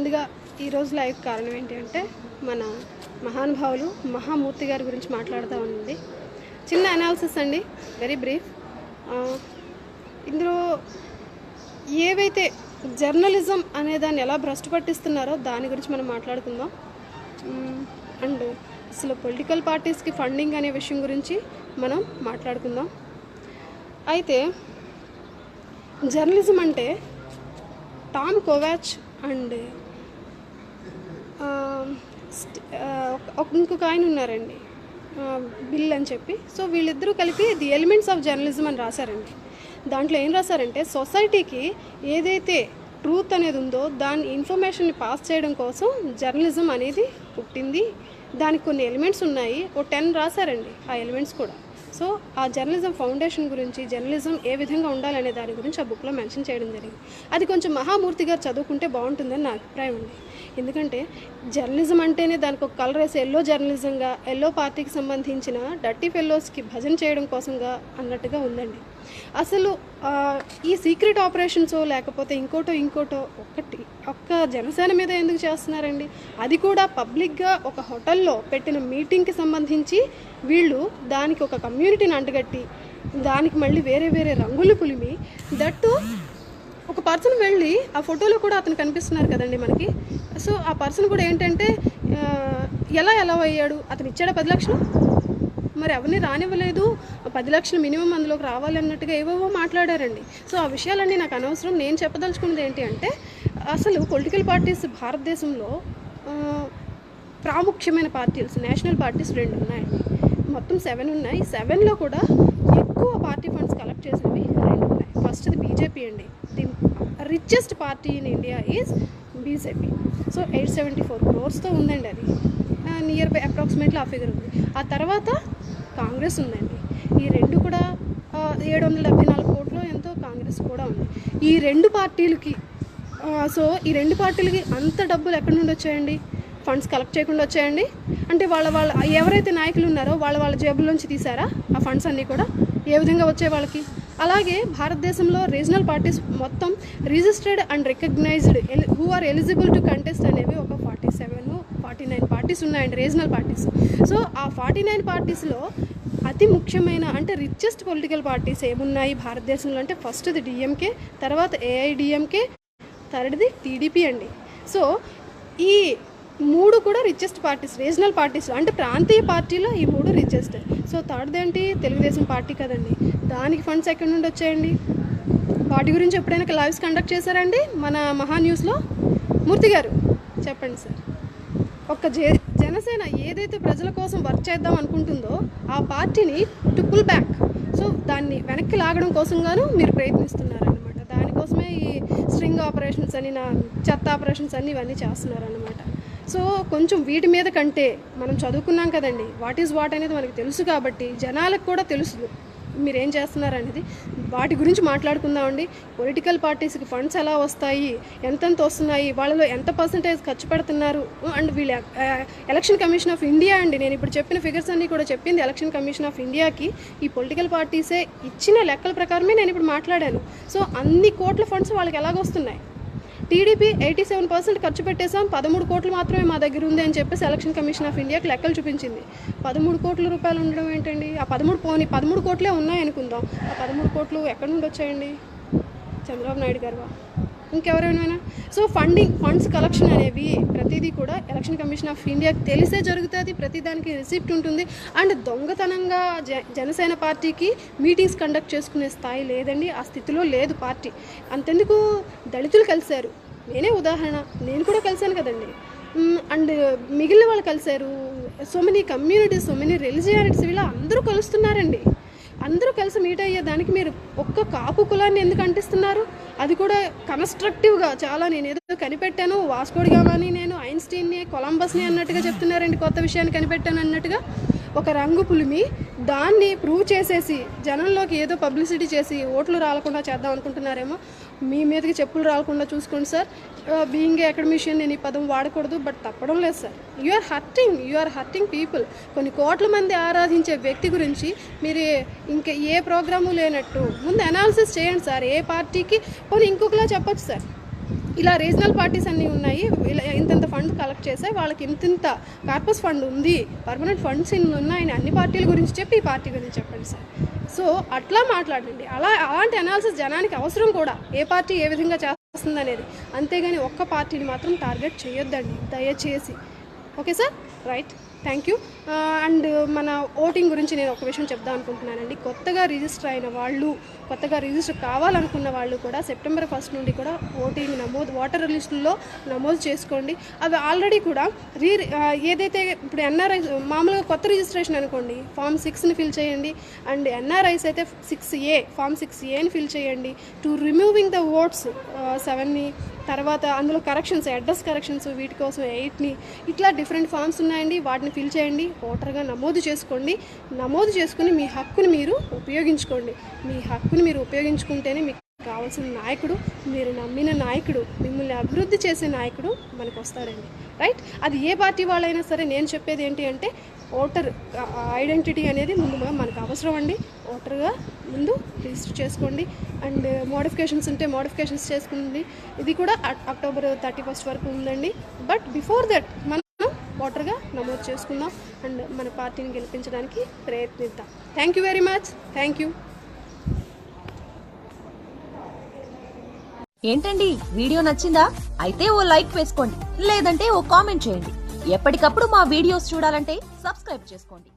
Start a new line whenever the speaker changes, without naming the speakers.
ముందుగా ఈరోజు లైవ్ కారణం ఏంటి అంటే మన మహానుభావులు మహామూర్తి గారి గురించి మాట్లాడుతూ ఉంది చిన్న అనాలిసిస్ అండి వెరీ బ్రీఫ్ ఇందులో ఏవైతే జర్నలిజం అనే దాన్ని ఎలా భ్రష్టు పట్టిస్తున్నారో దాని గురించి మనం మాట్లాడుకుందాం. అండ్ అసలు పొలిటికల్ పార్టీస్కి ఫండింగ్ అనే విషయం గురించి మనం మాట్లాడుకుందాం. అయితే జర్నలిజం అంటే టామ్ కోవాచ్ అండ్ ఇంకొక ఆయన ఉన్నారండి. బిల్ అని చెప్పి. సో వీళ్ళిద్దరూ కలిపి ది ఎలిమెంట్స్ ఆఫ్ జర్నలిజం అని రాశారండి. దాంట్లో ఏం రాశారంటే సొసైటీకి ఏదైతే ట్రూత్ అనేది ఉందో దాని ఇన్ఫర్మేషన్ని పాస్ చేయడం కోసం జర్నలిజం అనేది పుట్టింది. దానికి కొన్ని ఎలిమెంట్స్ ఉన్నాయి. ఓ టెన్ రాశారండి ఆ ఎలిమెంట్స్ కూడా. సో ఆ జర్నలిజం ఫౌండేషన్ గురించి జర్నలిజం ఏ విధంగా ఉండాలనే దాని గురించి ఆ బుక్లో మెన్షన్ చేయడం జరిగింది. అది కొంచెం మహామూర్తి గారు చదువుకుంటే బాగుంటుందని నా అభిప్రాయం అండి. ఎందుకంటే జర్నలిజం అంటేనే దానికి ఒక కలర్ వేసి ఎల్లో జర్నలిజంగా ఎల్లో పార్టీకి సంబంధించిన డర్టీ ఫెల్లోస్కి భజన చేయడం కోసంగా అన్నట్టుగా ఉందండి. అసలు ఈ సీక్రెట్ ఆపరేషన్సో లేకపోతే ఇంకోటో ఇంకోటో ఒక్కటి ఒక్క జనసేన మీద ఎందుకు చేస్తున్నారండి? అది కూడా పబ్లిక్గా ఒక హోటల్లో పెట్టిన మీటింగ్కి సంబంధించి వీళ్ళు దానికి ఒక కమ్యూనిటీని అంటగట్టి దానికి మళ్ళీ వేరే వేరే రంగులు పులిమి దట్టు ఒక పర్సన్ వెళ్ళి ఆ ఫోటోలో కూడా అతను కనిపిస్తున్నారు కదండి మనకి. సో ఆ పర్సన్ కూడా ఏంటంటే ఎలా ఎలా అయ్యాడు? అతను ఇచ్చాడా పది లక్షలు? మరి ఎవరిని రానివ్వలేదు. పది లక్షలు మినిమం అందులోకి రావాలన్నట్టుగా ఏవేవో మాట్లాడారండి. సో ఆ విషయాలన్నీ నాకు అనవసరం. నేను చెప్పదలుచుకున్నది ఏంటి అంటే అసలు పొలిటికల్ పార్టీస్ భారతదేశంలో ప్రాముఖ్యమైన పార్టీస్ నేషనల్ పార్టీస్ రెండు ఉన్నాయండి. మొత్తం సెవెన్ ఉన్నాయి. సెవెన్లో కూడా ఎక్కువ పార్టీ ఫండ్స్ కలెక్ట్ చేసినవి రెండు ఉన్నాయి. ఫస్ట్ది బీజేపీ అండి. The richest party in India is BJP. So eight seventy four క్రోర్స్తో ఉందండి అది. నియర్ బై అప్రాక్సిమేట్లీ ఆ ఫిగర్ ఉంది. ఆ తర్వాత కాంగ్రెస్ ఉందండి. ఈ రెండు కూడా ఏడు వందల డెబ్బై నాలుగు కోట్లు ఎంతో కాంగ్రెస్ కూడా ఉంది. ఈ రెండు పార్టీలకి సో ఈ రెండు పార్టీలకి అంత డబ్బులు ఎక్కడి నుండి వచ్చాయండి? ఫండ్స్ కలెక్ట్ చేయకుండా వచ్చాయండి? అంటే వాళ్ళ వాళ్ళ ఎవరైతే నాయకులు ఉన్నారో వాళ్ళ వాళ్ళ జేబుల్లోంచి తీసారా ఆ ఫండ్స్ అన్నీ కూడా? ఏ విధంగా వచ్చాయి వాళ్ళకి? అలాగే భారతదేశంలో రీజనల్ పార్టీస్ మొత్తం registered and recognized who are eligible to contest అనేవి ఒక forty seven forty nine parties ఉన్నాయండి రీజనల్ పార్టీస్. సో ఆ ఫార్టీ నైన్ పార్టీస్లో అతి ముఖ్యమైన అంటే రిచెస్ట్ పొలిటికల్ పార్టీస్ ఏమున్నాయి భారతదేశంలో అంటే ఫస్ట్ది డిఎంకే తర్వాత ఏఐడిఎంకే థర్డ్ది టీడీపీ అండి. సో ఈ మూడు కూడా రిచెస్ట్ పార్టీస్ రీజనల్ పార్టీస్ అంటే ప్రాంతీయ పార్టీలో ఈ మూడు రిచెస్ట్ సో థర్డ్ ఏంటి? తెలుగుదేశం పార్టీ కదండి. దానికి ఫండ్స్ ఎక్కడి నుండి వచ్చాయండి? వాటి గురించి ఎప్పుడైనా లైవ్స్ కండక్ట్ చేశారండి మన మహా న్యూస్లో మూర్తి గారు చెప్పండి సార్. ఒక్క జే జనసేన ఏదైతే ప్రజల కోసం వర్క్ చేద్దాం అనుకుంటుందో ఆ పార్టీని టు పుల్ బ్యాక్. సో దాన్ని వెనక్కి లాగడం కోసం గాను మీరు ప్రయత్నిస్తున్నారనమాట దానికోసమే ఈ స్ట్రింగ్ ఆపరేషన్స్ అని నా చెత్త ఆపరేషన్స్ అన్ని ఇవన్నీ చేస్తున్నారనమాట సో కొంచెం వీటి మీద కంటే మనం చదువుకున్నాం కదండి వాట్ ఈజ్ వాట్ అనేది మనకి తెలుసు కాబట్టి జనాలకు కూడా తెలుసు. మీరు ఏం చేస్తున్నారు అనేది వాటి గురించి మాట్లాడుకుందామండి. పొలిటికల్ పార్టీస్కి ఫండ్స్ ఎలా వస్తాయి? ఎంతెంత వస్తున్నాయి? వాళ్ళలో ఎంత పర్సంటేజ్ ఖర్చు పెడుతున్నారు? అండ్ వీళ్ళ ఎలక్షన్ కమిషన్ ఆఫ్ ఇండియా అండి. నేను ఇప్పుడు చెప్పిన ఫిగర్స్ అన్నీ కూడా చెప్పింది ఎలక్షన్ కమిషన్ ఆఫ్ ఇండియాకి. ఈ పొలిటికల్ పార్టీసే ఇచ్చిన లెక్కల ప్రకారమే నేను ఇప్పుడు మాట్లాడాను. సో అన్ని కోట్ల ఫండ్స్ వాళ్ళకి ఎలాగొస్తున్నాయి? టీడీపీ ఎయిటీ సెవెన్ పర్సెంట్ ఖర్చు పెట్టేశాం. పదమూడు కోట్లు మాత్రమే మా దగ్గర ఉంది అని చెప్పేసి ఎలక్షన్ కమిషన్ ఆఫ్ ఇండియాకి లెక్కలు చూపించింది. పదమూడు కోట్ల రూపాయలు ఉండడం ఏంటండి? ఆ పదమూడు పోని పదమూడు కోట్లే ఉన్నాయి అనుకుందాం ఆ పదమూడు కోట్లు ఎక్కడి నుండి వచ్చాయండి? చంద్రబాబు నాయుడు గారు. ఇంకెవరైనా? సో ఫండింగ్ ఫండ్స్ కలెక్షన్ అనేవి ప్రతిదీ కూడా ఎలక్షన్ కమిషన్ ఆఫ్ ఇండియాకి తెలిసే జరుగుతుంది. ప్రతి దానికి రిసిప్ట్ ఉంటుంది. అండ్ దొంగతనంగా జ జనసేన పార్టీకి మీటింగ్స్ కండక్ట్ చేసుకునే స్థాయి లేదండి. ఆ స్థితిలో లేదు పార్టీ. అంతెందుకు దళితులు కలిశారు. నేనే ఉదాహరణ. నేను కూడా కలిశాను కదండి. అండ్ మిగిలిన వాళ్ళు కలిశారు. So many communities so many రిలిజియానిటీస్ వీళ్ళు అందరూ కలుస్తున్నారండి. అందరూ కలిసి మీట్ అయ్యే దానికి మీరు ఒక్క కాపు కులాన్ని ఎందుకు అంటిస్తున్నారు? అది కూడా కన్స్ట్రక్టివ్గా చాలా నేను ఏదో కనిపెట్టాను వాస్కోడిగామాని నేను ఐన్స్టీన్ని కొలంబస్ని అన్నట్టుగా చెప్తున్నారండి కొత్త విషయాన్ని కనిపెట్టాను అన్నట్టుగా. ఒక రంగు పులిమి దాన్ని ప్రూవ్ చేసేసి జనంలోకి ఏదో పబ్లిసిటీ చేసి ఓట్లు రాలకుండా చేద్దాం అనుకుంటున్నారేమో మీ మీదకి చెప్పులు రాలకుండా చూసుకోండి సార్. బీయింగ్ ఏ అకాడమిషియన్ నేను ఈ పదం వాడకూడదు బట్ తప్పడం లేదు sir. You are hurting you are hurting people కొన్ని కోట్ల మంది ఆరాధించే వ్యక్తి గురించి మీరు ఇంకా ఏ ప్రోగ్రాము లేనట్టు ముందు అనాలిసిస్ చేయండి సార్ ఏ పార్టీకి పోనీ ఇంకొకలా చెప్పచ్చు సార్. ఇలా రీజనల్ పార్టీస్ అన్నీ ఉన్నాయి. ఇంతంత ఫండ్స్ కలెక్ట్ చేసాయి వాళ్ళకి ఇంత ఇంత కార్పస్ ఫండ్ ఉంది. పర్మనెంట్ ఫండ్స్ ఇన్ని ఉన్నాయని అన్ని పార్టీల గురించి చెప్పి ఈ పార్టీ గురించి చెప్పండి సార్. సో అట్లా మాట్లాడండి. అలా అలాంటి అనాలిసిస్ జనానికి అవసరం కూడా. ఏ పార్టీ ఏ విధంగా చేస్తుంది అనేది అంతేగాని ఒక్క పార్టీని మాత్రం టార్గెట్ చేయొద్దండి. దయచేసి. Okay sir? Right. Thank you and మన ఓటింగ్ గురించి నేను ఒక విషయం చెప్దాం అనుకుంటున్నానండి. కొత్తగా రిజిస్టర్ అయిన వాళ్ళు కొత్తగా రిజిస్టర్ కావాలనుకున్న వాళ్ళు కూడా సెప్టెంబర్ ఫస్ట్ నుండి కూడా ఓటింగ్ నమోదు ఓటర్ లిస్టుల్లో నమోదు చేసుకోండి. అవి ఆల్రెడీ కూడా రీ uh, ఏదైతే ఇప్పుడు ఎన్ఆర్ఐ మామూలుగా కొత్త రిజిస్ట్రేషన్ అనుకోండి ఫామ్ సిక్స్ని ఫిల్ చేయండి. అండ్ ఎన్ఆర్ఐస్ అయితే సిక్స్ ఏ ఫామ్ సిక్స్ ఏని ఫిల్ చేయండి. టు రిమూవింగ్ ద ఓట్స్ సెవెన్ని తర్వాత అందులో కరెక్షన్స్ అడ్రస్ కరెక్షన్స్ వీటి కోసం ఎయిట్ని ఇట్లా డిఫరెంట్ ఫామ్స్ ఉన్నాయండి. వాటిని ఫిల్ చేయండి ఓటర్గా నమోదు చేసుకోండి. నమోదు చేసుకుని మీ హక్కును మీరు ఉపయోగించుకోండి. మీ హక్కుని మీరు ఉపయోగించుకుంటేనే మీకు కావాల్సిన నాయకుడు మీరు నమ్మిన నాయకుడు మిమ్మల్ని అభివృద్ధి చేసే నాయకుడు మనకు వస్తాడండి. రైట్? అది ఏ పార్టీ వాళ్ళైనా సరే నేను చెప్పేది ఏంటి అంటే ఓటర్ ఐడెంటిటీ అనేది ముందుగా మనకు అవసరం అండి. ఓటర్గా ముందు రిజిస్టర్ చేసుకోండి. అండ్ మోడిఫికేషన్స్ ఉంటే మోడిఫికేషన్స్ చేసుకోండి. ఇది కూడా అక్టోబర్ థర్టీ ఫస్ట్ వరకు ఉందండి. బట్ బిఫోర్ దట్ మనం ఓటర్గా నమోదు చేసుకుందాం అండ్ మన పార్టీని గెలిపించడానికి ప్రయత్నిద్దాం. Thank you very much thank you
ఏంటండి? వీడియో నచ్చిందా? అయితే ఓ లైక్ వేసుకోండి. లేదంటే ఓ కామెంట్ చేయండి. ఎప్పటికప్పుడు మా వీడియోస్ చూడాలంటే సబ్స్క్రైబ్ చేసుకోండి.